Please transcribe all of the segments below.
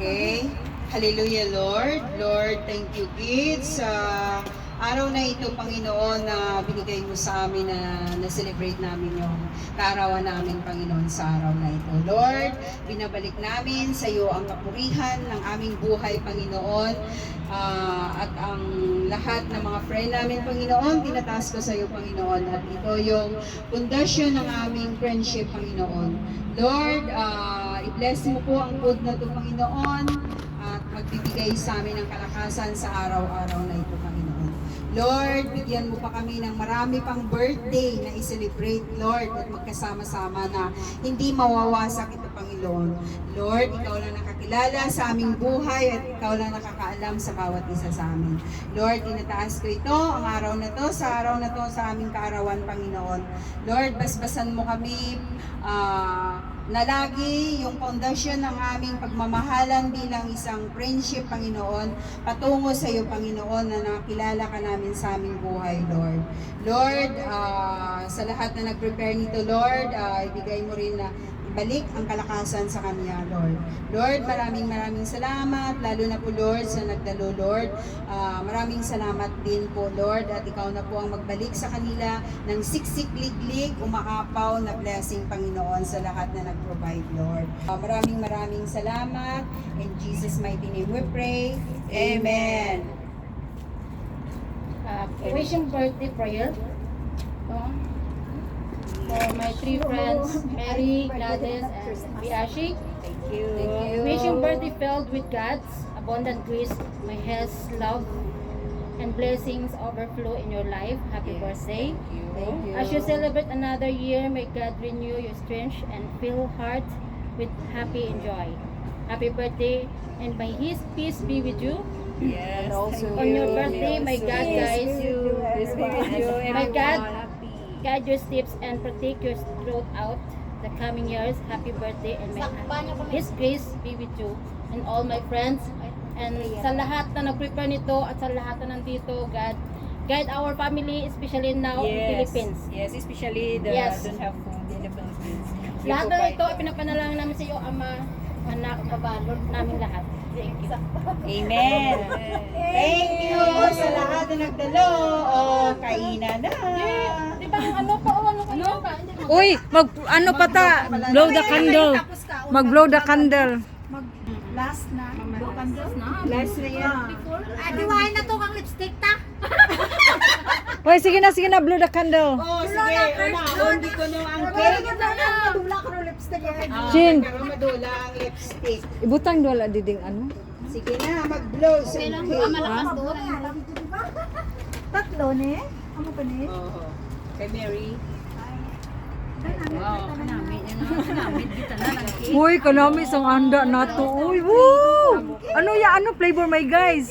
Okay. Hallelujah, Lord. Lord, thank you, kids. Sa araw na ito, Panginoon, na binigay mo sa amin na na-celebrate namin yung kaarawan namin, Panginoon, sa araw na ito. Lord, binabalik namin sa iyo ang kapurihan ng aming buhay, Panginoon. Ah, at ang lahat ng mga friend namin, Panginoon, tinataas ko sa iyo, Panginoon. At ito yung pundasyon ng aming friendship, Panginoon. Lord, ah, i-bless mo po ang food na ito, Panginoon, at magbibigay sa amin ng kalakasan sa araw-araw na ito, Panginoon. Lord, bigyan mo pa kami ng marami pang birthday na i-celebrate, Lord, at magkasama-sama na hindi mawawasak ito, Panginoon. Lord, ikaw lang nakakilala sa aming buhay at ikaw lang nakakaalam sa bawat isa sa amin. Lord, tinataas ko ito, ang araw na to, sa araw na to, sa aming kaarawan, Panginoon. Lord, basbasan mo kami, ah, na lagi yung pundasyon ng aming pagmamahalan bilang isang friendship, Panginoon, patungo sa iyo, Panginoon, na nakilala ka namin sa aming buhay, Lord. Lord, ah, sa lahat na nag-prepare nito, Lord, ah, ibigay mo rin na ibalik ang kalakasan sa kanya, Lord. Lord, maraming maraming salamat, lalo na po, Lord, sa nagdalo, Lord. Ah, maraming salamat din po, Lord, at ikaw na po ang magbalik sa kanila ng siksik-liglig, umaapaw na blessing, Panginoon, sa lahat na nag-provide, Lord. Ah, maraming maraming salamat. In Jesus' mighty name we pray. Amen. uh, wishing birthday prayer uh, for my three friends, Mary, Gladys, and Biashi. Thank you. Thank you. Wishing birthday filled with God's abundant grace, my health, love, and blessings overflow in your life. Happy Yes. birthday. Thank you. As you celebrate another year, may God renew your strength and fill heart with happy and joy. Happy birthday, and may His peace be with you. Yes. And also On your birthday, my God, guys, Peace be with you, My. God, guide your steps and protect your throughout the coming years. Happy birthday and may His grace be with you and all my friends and sa lahat na nag-prepare nito at sa lahat na nandito, God, guide our family, especially now in Philippines. Yes, especially the Yes. don't have food in the Philippines. You Lahat na ito, pinapanalangin namin sa iyo, Ama, anak, babalod namin lahat. Thank you. Amen. Thank you sa lahat na nagdalo. O, kainan na. Di ba yung ano pa, o ano pa, ano pa? Mo- Uy, mag ano pa ta? Blow the candle. Mag blow the candle. Last na yan. Adiwain na to kang lipstick ta. Uy, sige na, sige na, blow the candle. Oh, sige. Una, hindi ko nung ang cake. Madula ka ng lipstick. Ah, Shin. pero madula ang lipstick. Ibutang dola diding ano. Sige na, mag-blow Okay lang, ah, malakas doon. Tatlo ne? Amo pa ne? Oo. Kay Mary. Uy, kanami isang anda na to. Uy, woo! Ano ya, ano flavor may guys?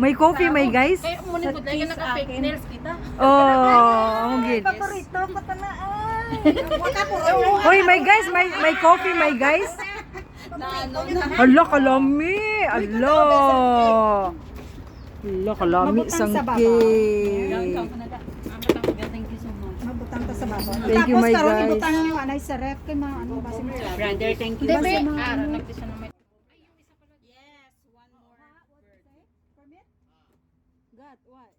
May coffee may guys? Kaya muna po dahil naka-fake nails kita. Oh, ang gid. Paborito ko ta na ay. Uy, may guys, may may coffee may guys. Hala, kalami. Ala. Hala, kalami Mabutang sang sa baba. Sa baba. Thank you, Tapos my karon guys. ibutang niyo anay sa ref kay mga ano ba si Brother, thank you. Debe, ah, nagdisa naman. God, what?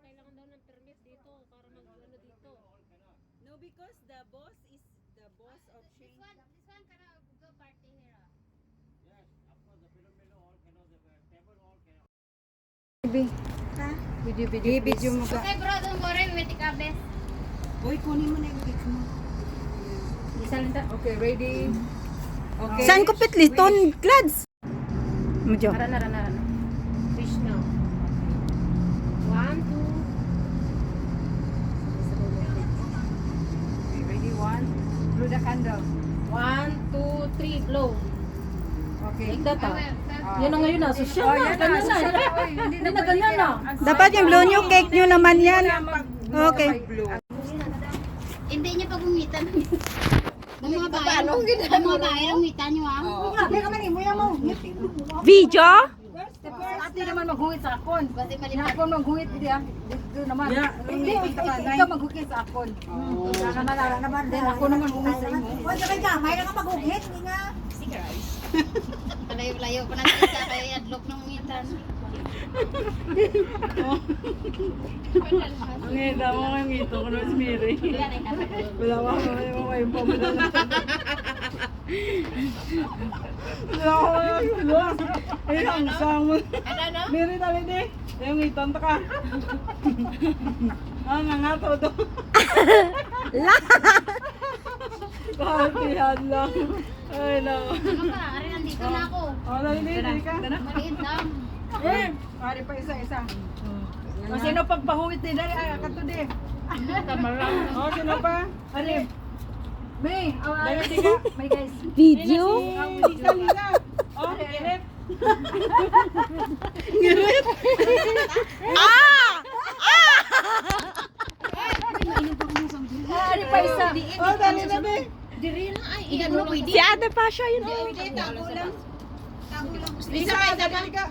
Kailangan daw ng permit dito para mag-ano dito. No, because the boss is the boss of This one, this one Video, video, Video mo ka. Okay, bro, don't worry, may tikabe. Uy, kunin mo na yung cake mo. Isalita. Okay, ready? Okay. Saan ko pitliton, Glads? Medyo. Nara, nara, nara. Fish now. One, two. Okay, ready? One. Blow the candle. One, two, three, blow. Okay. Ah. Ah. Yan na ngayon na. Social Oh, na. yan na. Ganyan na. Hindi na ganyan na. Dapat yung blow niyo cake niyo naman yan. Okay. Okay. Blue. Hindi niya pagungitan. Ang mga bayan, ang mga bayan, ungitan niyo ah. Ka. Video? Ate naman maghuhit sa akon. Kasi Yung malipat. akon maghuhit diya. Dito naman. Hindi, ikaw maghuhit sa akon. Wala naman, wala naman. Then ako naman maghuhit sa imo. Huwag ka kay gamay na ka maghuhit. Hindi nga. Layo-layo pa natin sa kay adlok ng ungitan. Ang ngita mo ang ngito ko na si Mary. Wala ka mo yung mga yung pamula. Wala ko na wala. Ay, ang sang mo. Mary, dali di. Yung ngitan ka. Ah, nga nga to do. Kahatihan lang. Ay, nako. Ano pa? Ari nandito na ako. Oh, dali di, dali ka. Maliit lang. Eh, pare pa isa-isa. O, sino pagpahuwit ni Dali? Ay, kato di. Tamarang. O, sino pa? Alip. May, awa. Dali di ka. May guys. Video? Lisa, Lisa. O, Alip. Ari pa isa. O, dali na di. Iyan Ate Pasha yun. Lisa, dali ka.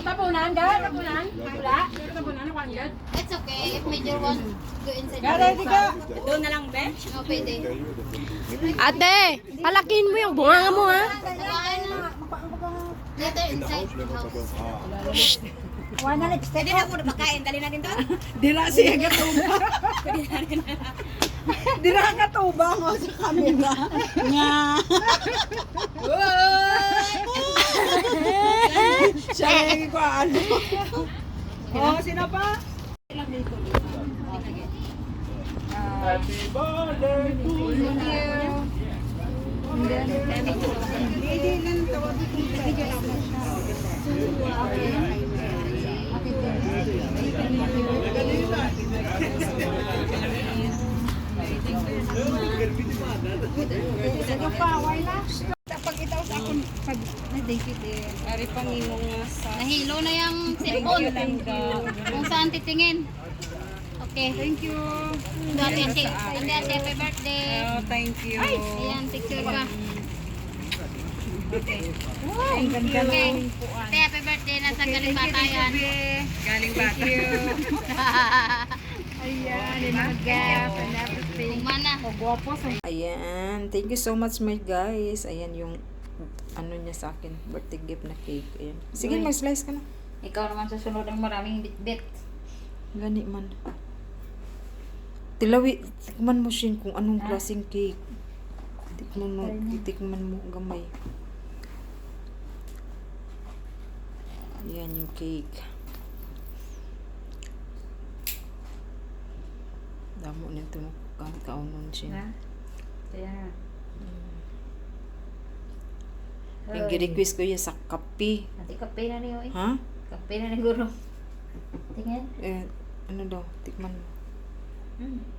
Tapunan, gawin. Tapunan. Wala. It's okay if major wants go inside. Dali di ka. Doon na lang, be? Oo, pwede. Ate, palakin mo yung bunga mo ha. Na. Later inside the house. Wala na lipstick. Pwede na ako makain. Dali natin doon. Dila siya katuba. Dila katuba mo sa kamera. Nga. Siya yung ko ano. Oh, sino pa? Happy birthday to you. Ari pangimong nga sa Nahilo na yung cellphone. Kung saan titingin. Okay. Thank you. Dati ate, ate, ate, happy birthday. Oh, thank you. Ayan, picture ka. Ang ganda Okay. ng puan. Ate, happy birthday. Nasa galing bata yan. Galing bata. Ayan, inagap and everything. Kung mana. Gwapo sa Ayan, thank you so much my guys. Ayan yung ano niya sa akin, birthday gift na cake. Ayan. Sige, mag-slice ka na. Ikaw naman susunod ng maraming bit-bit. Gani man. Tilawi, tikman mo siya kung anong klaseng cake. Tikman mo, tikman mo gamay. Ayan yung cake. Damo nito mo kaunon siya. Ayan. Yung request ko yan sa kape. Nanti kape na niyo eh. Ha? Kape na ni guro. Tingin. Eh, ano daw, tikman mo. 嗯。